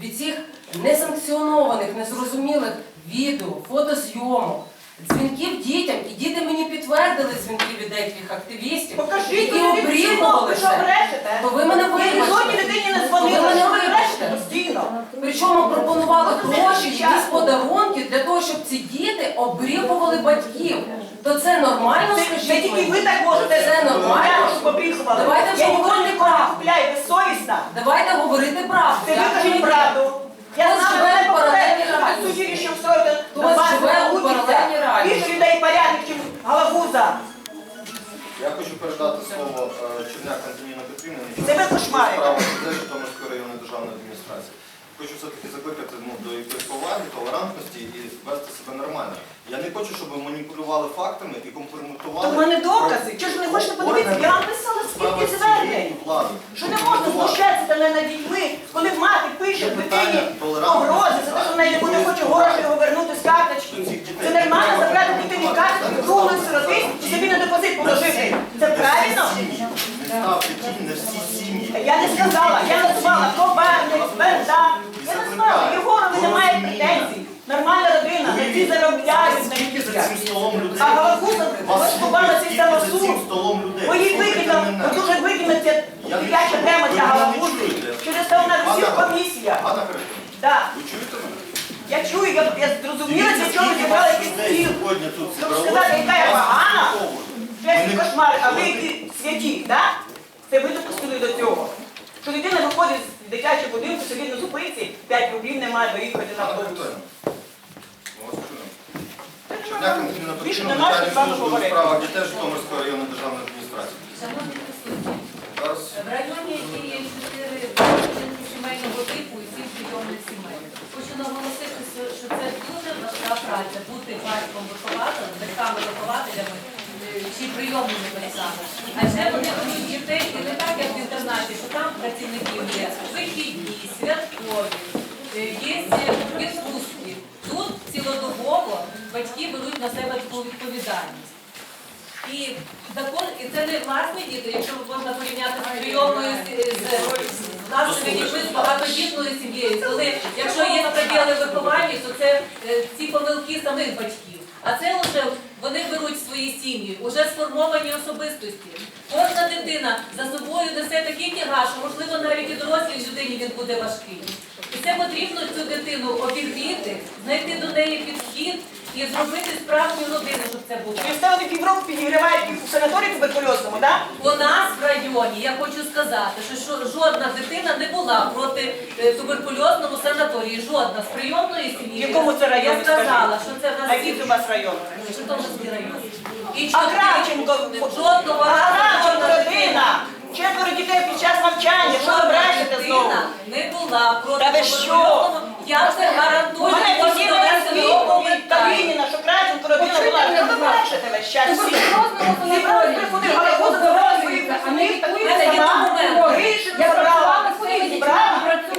від цих несанкціонованих, незрозумілих відео, фотозйомок, дзвінків дітям, і діти мені підтвердили дзвінки від деяких активістів, Покажіть які мені ви що брешете? То ви мене Ви жодній вибачте. дитині не дзвонили, що ви брешете постійно? Причому пропонували Ну, гроші, якісь подарунки для того, щоб ці діти обрікували батьків. То це нормально, Це, скажіть тільки мені? ви так можете. Це нормально? Я. Давайте Я ніколи говорити не правду. купляю, безсовісна. Давайте говорити правду. Це ви не правду. Я Хтось знаю, живе мене в паралельній попередньо, реальності. що судилище встроїти живе у паралельній реальності. Більше людей порядних, ніж Галагуза. Я хочу передати слово е, Черняк Антоніна Петрівна. Це ви кошмари. Право суддя Житомирської районної державної адміністрації. Хочу все-таки закликати ну, до якоїсь поваги, толерантності і вести себе нормально. Я не хочу, щоб ви маніпулювали фактами і компрометували. То в мене докази. Чого ж ви не хочете подивитися? Я вам писала Справа скільки цієї звернень. влади. Що не можна знущатися та не над дітьми, коли мати пише Це питання дитині толерантності. погрози за те, що вона нікуди хоче гроші його вернути з карточки. Це нормально забрати дитині карточку, круглої сироти і собі на депозит положити. Це правильно? Не на всі сім'ї. Я не сказала, я назвала Кобарник, Бердан. Я назвала, Єгорові немає претензій. Нормальна родина, на ті заробляють на Скільки за дітях. Цим столом людей? А Галагуза Вас побала цей скільки за столом людей? Бо їй Слухайте бо дуже викинуться Я не дитяча чую. тема Ви для мене не Галагузи. чуєте. Через це вона всіх комісія. Ганна Христина, Так. ви чуєте мене? Я чую, я, я зрозуміла, для чого ви зібрали якийсь людей стіл. сьогодні тут Щоб зібралося, сказати, яка я вас погана, підслуховують. Жесть Ви кошмар, а ви ви- які святі, так? Це ви допустили до цього. Що дитина виходить з дитячого будинку, собі на зупинці, 5 рублів немає доїхати на Ганна автобус. Христина. Черняк Антоніна Більше Петрівна, начальник служби у справах дітей Житомирської районної державної адміністрації. Зараз в районі, який є чотири будинки сімейного типу і сім прийомних сімей. Хочу наголосити, що- це дуже важка праця бути батьком вихователем, батьками вихователями е, чи прийомними батьками. Адже вони ведуть дітей і не так, як в інтернаті, що там працівників є вихідні, святкові, е, є відпустки. Тут цілодобово батьки беруть на себе таку відповідальність. І і це не власні діти, якщо можна порівняти з прийомною з, власними дітьми з багатодітною сім'єю. Коли якщо є приділи вихованні, то це е, ці помилки самих батьків. А це вже вони беруть свої сім'ї, вже сформовані особистості. Кожна дитина за собою несе такий тягар, що можливо навіть і дорослій людині він буде важкий. І це потрібно цю дитину обігріти, знайти до неї підхід і зробити справжню родину, щоб це було. Ви ставили півроку підігрівають у санаторії туберкульозному, так? У нас в районі, я хочу сказати, що, жодна дитина не була проти е, туберкульозному санаторії. Жодна з прийомної сім'ї. В якому це районі, Я сказала, що це в А нас який у вас район? Житомирський район. І А Кравченко, жодного Кравченко родина, четверо дітей під час навчання, що ви брешете знову? дитина не була проти Та ви що? Я це гарантую, мене можу всі довести до відповідь коментарів. Калініна, що Кравченко родина була, що ви брешете весь час? всі? Зібрали приходи, Галагуза забрала своїх а не представників, таких Це є сама, документ. Рішення Я забрала,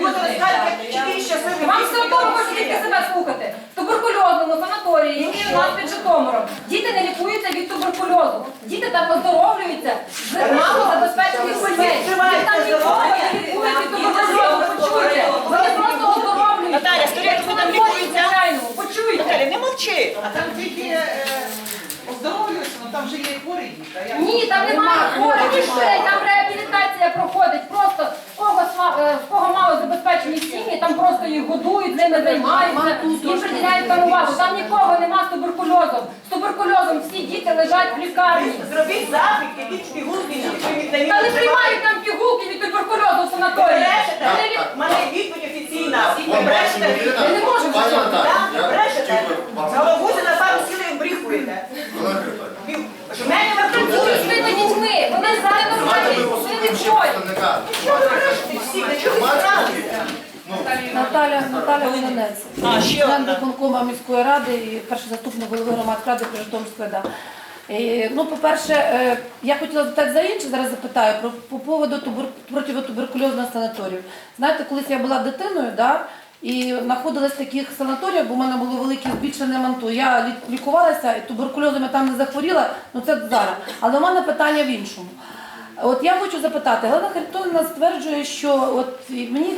розказувати, як чотири щасливі Вам все одно хочете тільки себе слухати. В туберкульозному санаторії, який у нас під Житомиром. Діти не лікуються від туберкульозу. Діти там оздоровлюються з мало забезпечених сімей. Там нікого не лікують від туберкульозу. Вони просто оздоровлюються. Наталя, скажи, як ви там лікуються? Звичайно, Почуйте. Наталя. А там тільки е, оздоровлюються, ну там же є хворі діти. а? Ні, там немає хворих дітей, там реабілітація проходить. Просто в кого, е, в кого мало забезпечені сім'ї, там просто їх годують, ними займаються, їм приділяють там увагу. Там нікого нема з туберкульозом. З туберкульозом всі діти лежать в лікарні. Зробіть запит, якісь пігулки, які Та не приймають там пігулки від туберкульозу в санаторії. Брешете? Вони У мене відповідь офіційна. Ви брешете? Я не можу пані. Наталя, Так? я Брешете? хотів би вам Галагузі на пару сіли і бріхуєте. Ганна Христина, Що мене не працюють з тими дітьми. Вони зараз Давайте нормальні, ми вони послухаємо ще відходять. представника. Що ви брешете всі? Для чого ви Громадського збиралися? Ну, Наталя А, ще член одна. виконкому міської ради і перший заступник голови громадської ради Житомирської ОДА. Е, Ну, по-перше, е, я хотіла запитати за інше, зараз запитаю про по поводу тубер, противотуберкульозних санаторіїв. Знаєте, колись я була дитиною, да, і знаходилась в таких санаторіях, бо в мене було велике збільшене манту. Я лі- лікувалася і туберкульозом я там не захворіла, ну це зараз. Але у мене питання в іншому. От я хочу запитати, Галина Харитонівна стверджує, що от і мені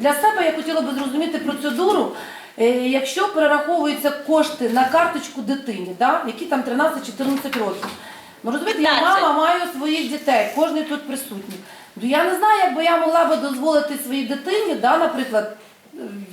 для себе я хотіла би зрозуміти процедуру. Е, Якщо перераховуються кошти на карточку дитині, да, які там 13-14 років. Ну розумієте, я мама маю своїх дітей, кожен тут присутній. Ну я не знаю, як би я могла би дозволити своїй дитині, да, наприклад,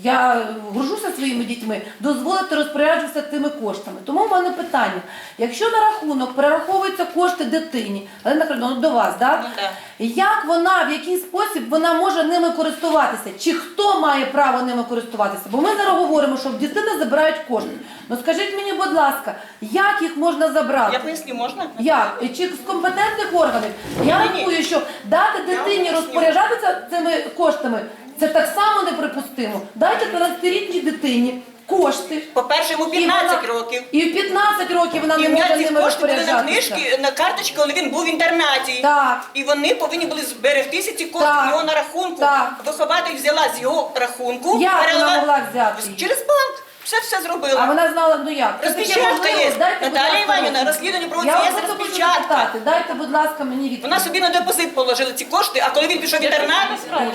я горжуся своїми дітьми, дозволити розпоряджуватися тими коштами. Тому в мене питання: якщо на рахунок перераховуються кошти дитині, але наприклад, ну, до вас, да? Ну, да. як вона, в який спосіб вона може ними користуватися? Чи хто має право ними користуватися? Бо ми зараз говоримо, що в дитини забирають кошти. Ну скажіть мені, будь ласка, як їх можна забрати? Я поясню, можна? Як? Чи з компетентних органів? Я рахую, що дати дитині розпоряджатися цими коштами це так само неприпустимо. Дайте 13-річній дитині кошти. По-перше, йому І вона- років. І в 15 років вона І не в може ними кошти були на розпоряджатися. книжки, на карточки, коли він був в інтернаті. Так. І вони повинні були зберегтися ці кошти Так. в його на рахунку. Так. Вихователь взяла з його рахунку. Як вона могла взяти? Через банк. Все все зробила. А вона знала, ну як? Таке Розпечатка є. Наталія Іванівна, розслідування проводиться, Я є вас хочу розпечатка. Дайте, будь ласка, мені відповідь. Вона собі на депозит положила ці кошти, а коли він пішов в інтернат,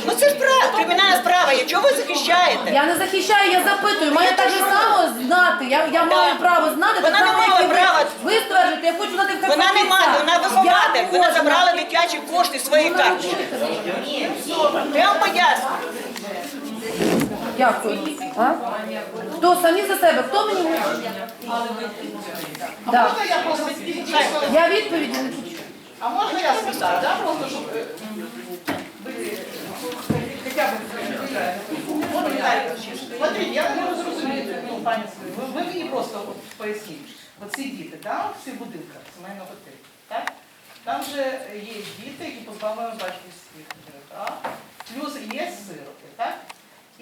ну це ж права, кримінальна справа є. Чого ви захищаєте? Я не захищаю, я запитую. Маю так же само знати. Я, я маю право знати. Вона так не само, мала і ви. права. Ви стверджуєте, я хочу знати в Вона не має, вона вихователь. Вона забрала дитячі кошти своєї. Я вам поясню. Дякую. А? Хто самі за себе? Хто мені? Да. Можна я просто? Я відповіді не почую. А можна я спитаю, да, просто щоб е, ви хоча б Можна, Віталій, Смотрите, я не можу зрозуміти, ну, пані Сергій, ви, ви мені просто от поясніть. Оці діти, да, в цих будинках сімейного типу, так? Там же є діти, які позбавлені батьківських прав, плюс є сироти, так?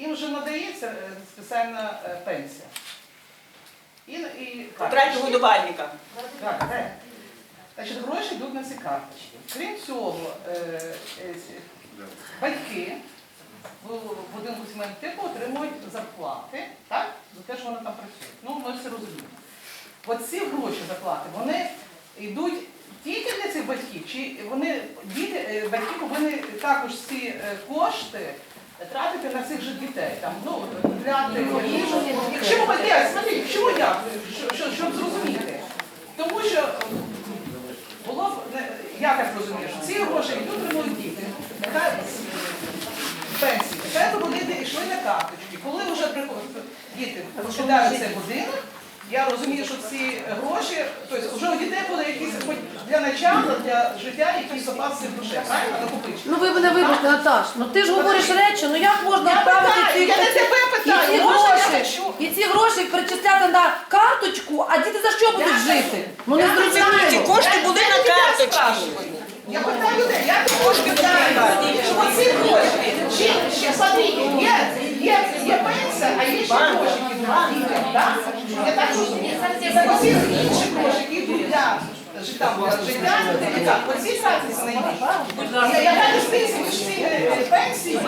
Їм вже надається е, спеціальна е, пенсія. І, і Втрату годувальника. так, так. Значить, гроші йдуть на ці карточки. Крім цього, е, е, батьки в будинку сімейного типу отримують зарплати, так? За те, що вони там працюють. Ну, ми все розуміємо. Оці гроші зарплати, вони йдуть тільки для цих батьків, чи вони діти, е, батьки повинні також ці кошти тратити на цих же дітей, там, ну, купляти їжу. Якщо ми я, смотрите, чому я? Що- що- Щоб зрозуміти. Тому що було б, я так розумію, що ці гроші йдуть отримують діти. Нехай пенсії. Нехай вони йшли на карточки. Коли вже діти покидають цей будинок, я розумію, що ці гроші, тобто вже у дітей буде якісь хоч для начала, для життя якийсь запас цих грошей. Правильно? Накопичити. Ну ви мене вибачте, Наташ. Ну ти ж говориш речі, ну як можна Я відправити питаю, ці, я не тебе і ці я гроші, хочу? і ці гроші перечисляти на карточку, а діти за що будуть жити? Ну не Ці зрозуміло. кошти були на карточці. Я питаю людей, я також питаю, що оці гроші, чи, ще смотрите, є, є, є пенсія, а є ще гроші, так? Так. Так оці разниці найбільше. Я- Яка різниця між ці е, пенсії,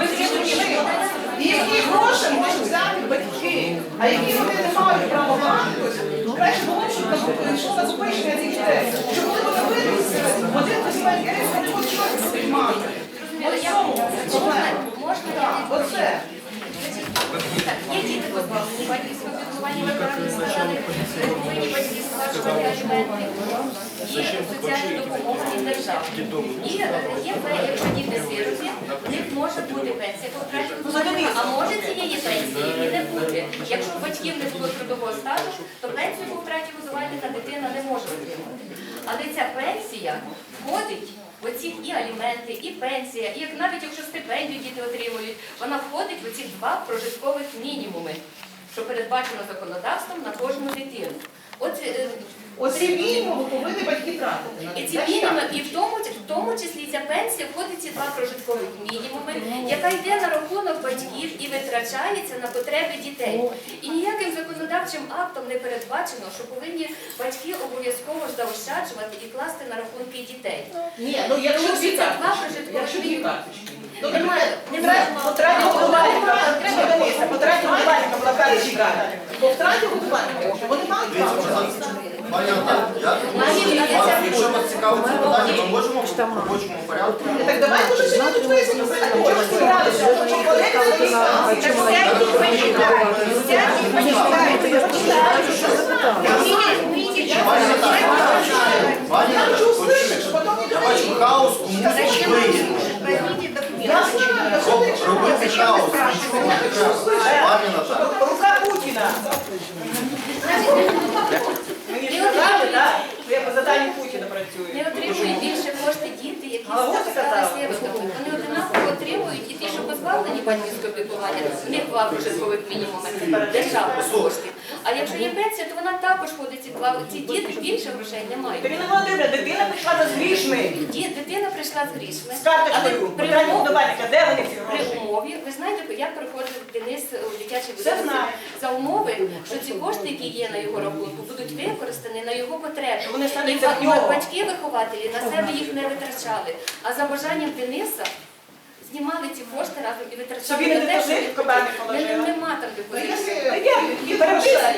і які гроші можуть взяти батьки, а які вони не мають права тобто, краще було, б, щоб вони вирісли, один посіває керівник, вони будуть щось будуть мати. Ось в цьому проблема. Так, Оце. Є діти позбавлені батьківського піклування, ветерани сказали, повинні батьки сплачувати і соціальну допомогу від держави. І є пе- якщо діти сироти, в них може бути пенсія втратному а може цієї пенсії і не бути. Якщо батьків не було трудового стажу, то пенсію по втраті визивальника дитина не може отримати. Але ця пенсія входить оці і аліменти, і пенсія, і навіть якщо стипендію діти отримують, вона входить в оці два прожиткових мінімуми, що передбачено законодавством на кожну дитину. От е, Оці мінімуми повинні батьки тратити. і ці мінімуми, і в тому, в тому числі ця пенсія входить ці два прожиткових мінімуми, яка йде на рахунок батьків і витрачається на потреби дітей. І ніяким законодавчим актом не передбачено, що повинні батьки обов'язково ж заощаджувати і класти на рахунки дітей. Ні, ну якщо дві карточки, якщо дві карточки. Ну, Немає, Потратив годувальника, потратив годувальника була карточка. Вони мають право. Пані я якщо вас цікавить це питання, ми можемо в робочому порядку. Так давайте вже сьогодні тут станції. Пані Наталі, пані Я Наталі, хочу услышать, почуйте. що потім Я бачу хаос, комусь вигідно. Я знаю, що ти Робити хаос, нічого не треба. Пані. Рука Путіна. Мені ж сказали, так, що я по заданню Путіна Не отримують більше кошти діти, які А от стали сиротами. Вони одинаково отримують і ті, що позбавлені батьківського піклування, в них два прожиткових мінімуми державних коштів. А якщо є пенсія, то вона також ходить ці два. Ці діти більше грошей не мають. Ірина Володимирівна, дитина прийшла за грішми. Ді- Дитина прийшла з грішми. З карточкою. При Питання умові- будувальника, де вони ці При умові, ви знаєте, як приходив Денис у дитячий Все будинок? знаю. За умови, що ці кошти, які є на його рахунку, будуть використані на його потреби. Що вони І стануться в ба- нього. батьки-вихователі на себе їх не витрачали. А за бажанням Дениса знімали ці кошти разом і витрачали Собі не на те, що депозит він в положила? Не- Нема там Ну, депозиту. якщо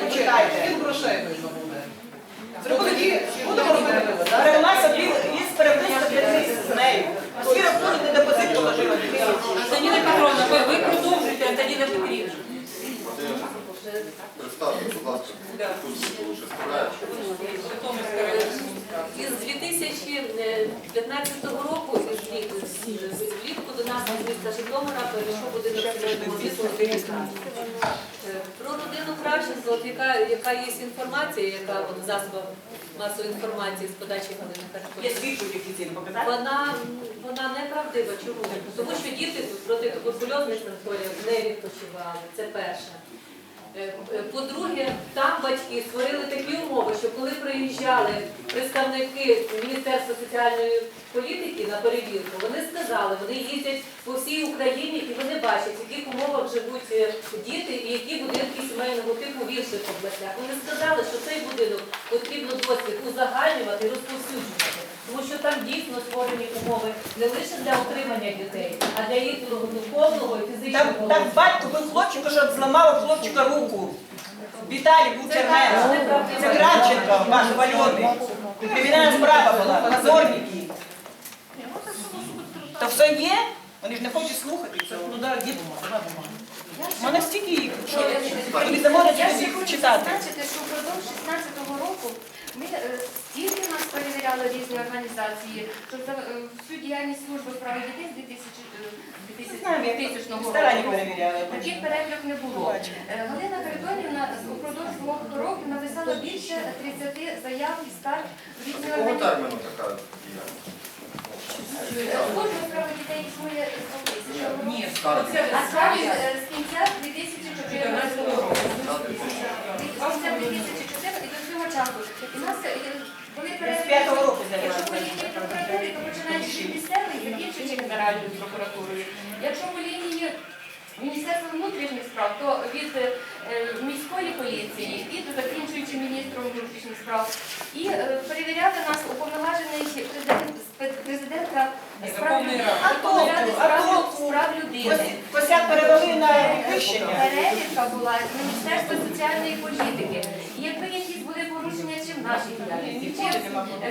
почитайте. Він грошей видно буде. Зробили будемо робити? Перевелася із переписка 5 місяців з нею. Свій рахунок не депозит положила дитині. Антоніна Петровна, ви, ви продовжуйте, Антоніна Петрівна. Представте, будь ласка. Із 2015 року з влітку влітку до нас з міста Житомира перейшов будинок сімейного віку. Про родину Кравченко, от яка, яка є інформація, яка от в засобах масової інформації з подачі Галини Є свідчуть, показати. Вона, вона неправдива. Чому? Тому що діти проти туберкульозних санаторіїв не відпочивали. Це перше. Е, е, По-друге, там батьки створили такі умови, що коли приїжджали представники Міністерства соціальної політики на перевірку, вони сказали, вони їздять по всій Україні і вони бачать, в яких умовах живуть е, діти і які будинки сімейного типу в інших областях. Вони сказали, що цей будинок потрібно досвід узагальнювати і розповсюджувати, тому що там дійсно створені умови не лише для отримання дітей, а для їх духовного і фізичного. там батько був хлопчика, що зламав хлопчика руку. Віталій був Чернець. Це Кравченко, ваш вальоний. Кримінальна справа була, позорники. То все є? Вони ж не хочуть слухати цього. Ну да, є бумага. У мене стільки їх, що не Я їх хочу читати. зазначити, що впродовж 16-го року ми е, стільки нас перевіряли різні організації, що за е, всю діяльність служби справи дітей з 2000, е, Знаємо, як 2000 старанні року. перевіряли. Таких перевірок не було. Е, Галина Харитонівна упродовж двох років написала більше 30 заяв і скарг в різні організації. терміну така діяльність? Служба справи дітей існує з 2000 року. Ні, А скарги е, з кінця 2014 року. 2004 і нас е, перевірки. п'ятого року Якщо по лінії прокуратури, то починаючи від місцевої, закінчуючи Генеральною прокуратурою. Якщо по лінії Міністерства внутрішніх справ, то від е, міської поліції і закінчуючи міністром внутрішніх справ. І е, перевіряли нас уповноважений президент, президента справ людини. Перевели на підвищення. Перевірка була з Міністерства соціальної політики. І якби якісь чи в нашій діяльності, чи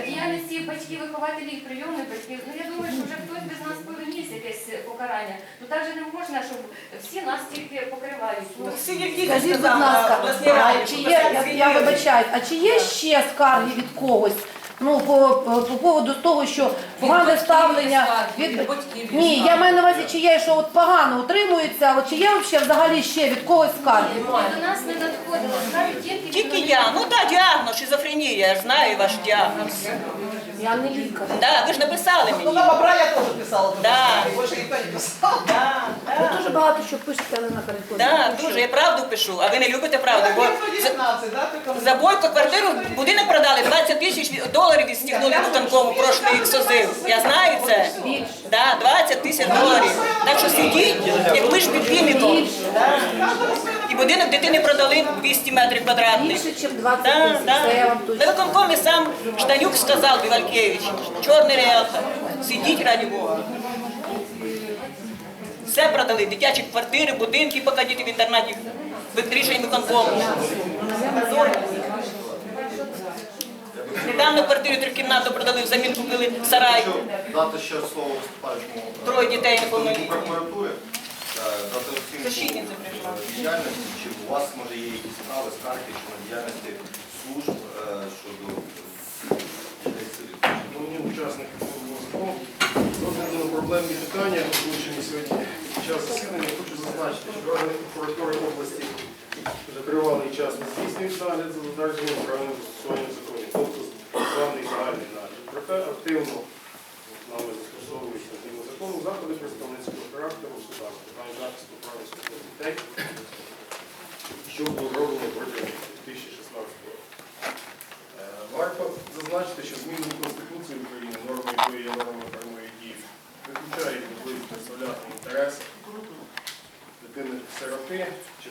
в діяльності батьків, вихователів, прийомних батьків, ну я думаю, що вже хтось без нас повиніс якесь покарання. Ну так же не можна, щоб всі нас тільки покривають. Ну, Всі Скажіть, будь ласка, а чи є, я, я звільнили. а чи є ще скарги від когось? Ну, по, по, по поводу того, що погане ставлення від батьків Ні, я маю на увазі, чи є, що от погано утримується, але чи є взагалі ще від когось скарги? і до нас не надходило, скажуть тільки я. Ну так, діагноз, шизофренія, я ж знаю ваш діагноз. Я не лікар. Да, ви ж написали Ну, мені. на Бобра я теж писала. Да. Більше ніхто не писав. Да, Ви да. дуже багато що пишете, Олена Харитонівна. Да, дуже, я правду пишу, а ви не любите правду. Бо за- 19, да, ти кому? за бойко квартиру будинок продали, 20 тисяч доларів відстігнули Тутанкому прошлий ексозив. Я знаю це. Да, 20 тисяч доларів. Так що сидіть, як ми ж під. Да. І будинок дитини продали 200 метрів квадратних. Більше, ніж 20 Да, тисяч, да. це я вам На виконкомі сам Штанюк сказав Бівалькевич, чорний реалтор. Сидіть раді Бога. Все продали, дитячі квартири, будинки, поки діти в інтернаті рішень виконкому. Недавно квартиру трикімнатну продали, взамін купили сарай. Дати ще слово виступаючому Троє дітей неповнолітніх. прокуратури, прийшла. е, діяльності, чи у вас може є якісь справи, скарги щодо діяльності служб е, щодо. Шановні учасники форуму розглядаємо проблемні питання, озвучені сьогодні під час засідання. Хочу зазначити, що органи прокуратури області вже тривалий час не здійснюють нагляд за додержанням правильним застосуванням законів, тобто державний загальний нагляд. Проте активно питань захисту прав і свобод дітей, що було зроблено протягом 2016 року. Е, Варто зазначити, що зміни до Конституції України, норми якої є нормами прямої дії, виключають можливість представляти інтереси дитини сироти чи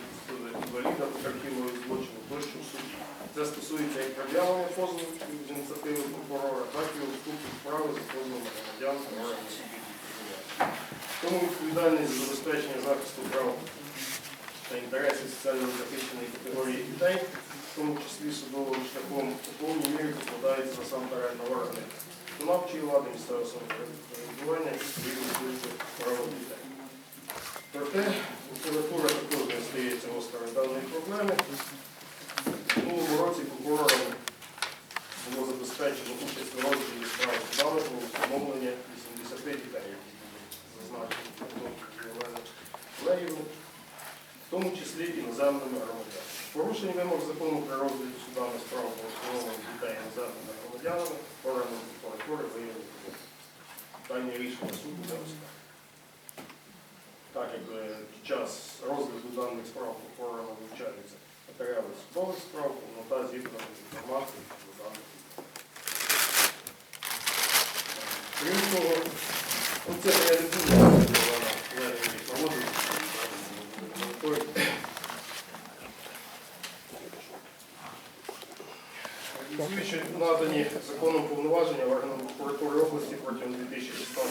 інваліда потерпілого від злочину тощо в суді. Це стосується як пред'явлення позову з ініціативи прокурора, так і уступу справи за позовами громадян органів відповідальність за забезпечення захисту прав та інтересів соціально захищеної категорії дітей, в тому числі судовим шляхом, у повній мірі покладається насамперед на органи виконавчої влади, місцевого самоврядування і відповідно права дітей. Проте прокуратура також не стається осторонь даної проблеми. В минулому році прокурором було забезпечено участь у розгляді справ судами про встановлення 80 дітей, які були зазначені Євгеном Леївним, в тому числі іноземними громадянами. Порушення вимог закону про розгляд судами справ про встановлення дітей іноземними громадянами органами прокуратури виявили. Дані рішення суду не оскаржено так як е, під час розгляду даних справ прокурорами вивчаються матеріали судових справ, повнота зібрана інформації про даних. Крім того, ну, це я не буду проводити. Реалізуючи надані законом повноваження органам прокуратури області протягом 2016